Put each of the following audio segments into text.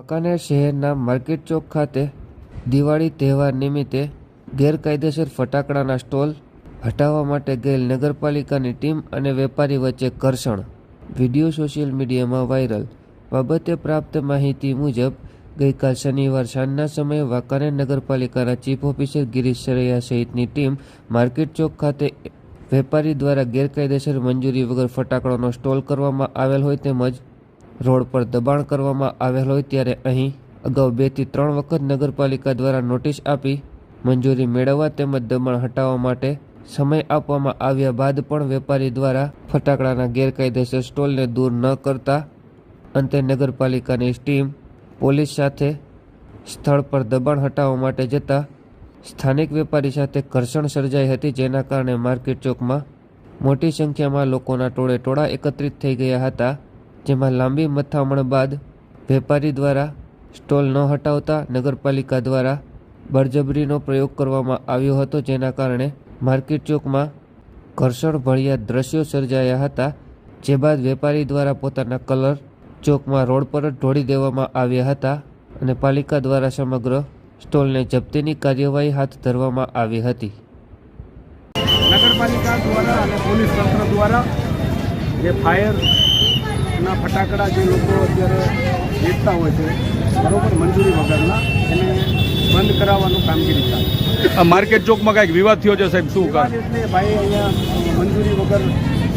વાંકાનેર શહેરના માર્કેટ ચોક ખાતે દિવાળી તહેવાર નિમિત્તે ગેરકાયદેસર ફટાકડાના સ્ટોલ હટાવવા માટે ગયેલ નગરપાલિકાની ટીમ અને વેપારી વચ્ચે ઘર્ષણ. વીડિયો સોશિયલ મીડિયામાં વાયરલ. બાબતે પ્રાપ્ત માહિતી મુજબ, ગઈકાલ શનિવાર સાંજના સમયે વાંકાનેર નગરપાલિકાના ચીફ ઓફિસર ગિરીશ સરૈયા સહિતની ટીમ માર્કેટ ચોક ખાતે વેપારી દ્વારા ગેરકાયદેસર મંજૂરી વગર ફટાકડાનો સ્ટોલ કરવામાં આવેલ હોય તેમજ રોડ પર દબાણ કરવામાં આવેલ હોય ત્યારે અહીં અગાઉ બેથી ત્રણ વખત નગરપાલિકા દ્વારા નોટિસ આપી મંજૂરી મેળવવા તેમજ દબાણ હટાવવા માટે સમય આપવામાં આવ્યા બાદ પણ વેપારી દ્વારા ફટાકડાના ગેરકાયદેસર સ્ટોલને દૂર ન કરતા અંતે નગરપાલિકાની ટીમ પોલીસ સાથે સ્થળ પર દબાણ હટાવવા માટે જતા સ્થાનિક વેપારી સાથે ઘર્ષણ સર્જાઈ હતી, જેના કારણે માર્કેટ ચોકમાં મોટી સંખ્યામાં લોકોના ટોળે ટોળા એકત્રિત થઈ ગયા હતા. જેમાં લાંબી મથામણ બાદ વેપારી દ્વારા સ્ટોલ ન હટાવતા નગરપાલિકા દ્વારા બળજબરીનો પ્રયોગ કરવામાં આવ્યો હતો, જેના કારણે માર્કેટ ચોકમાં ઘર્ષણ ભળ્યા દ્રશ્યો સર્જાયા હતા, જે બાદ વેપારી દ્વારા પોતાના કલર ચોકમાં રોડ પર જ ઢોળી દેવામાં આવ્યા હતા અને પાલિકા દ્વારા સમગ્ર સ્ટોલને જપ્તીની કાર્યવાહી હાથ ધરવામાં આવી હતી. નગરપાલિકા દ્વારા અને પોલીસ તંત્ર દ્વારા જે ફાયરના ફટાકડા જે લોકો અત્યારે વેચતા હોય છે બરોબર મંજૂરી વગરના એને બંધ કરાવવાનું કામગીરી ચાલે આ માર્કેટ ચોકમાં કાંઈક વિવાદ થયો છે સાહેબ શું કારણ? એટલે ભાઈ અહીંયા મંજૂરી વગર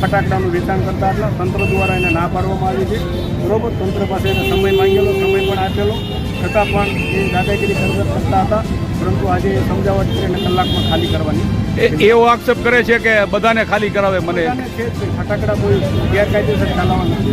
ફટાકડાનું વેચાણ કરતા હતા તંત્ર દ્વારા એને ના પાડવામાં આવી છે બરોબર તંત્ર પાસે એને સમય માંગેલો સમય પણ આપેલો. છતાં પણ એ દાદાગીરી કરતા કરતા હતા પરંતુ આજે સમજાવટ કરીને કલાકમાં ખાલી કરવાની. એ એવો આક્ષેપ કરે છે કે બધાને ખાલી કરાવે મને. છે ફટાકડા કોઈ ગેરકાયદેસર ચલાવવા નથી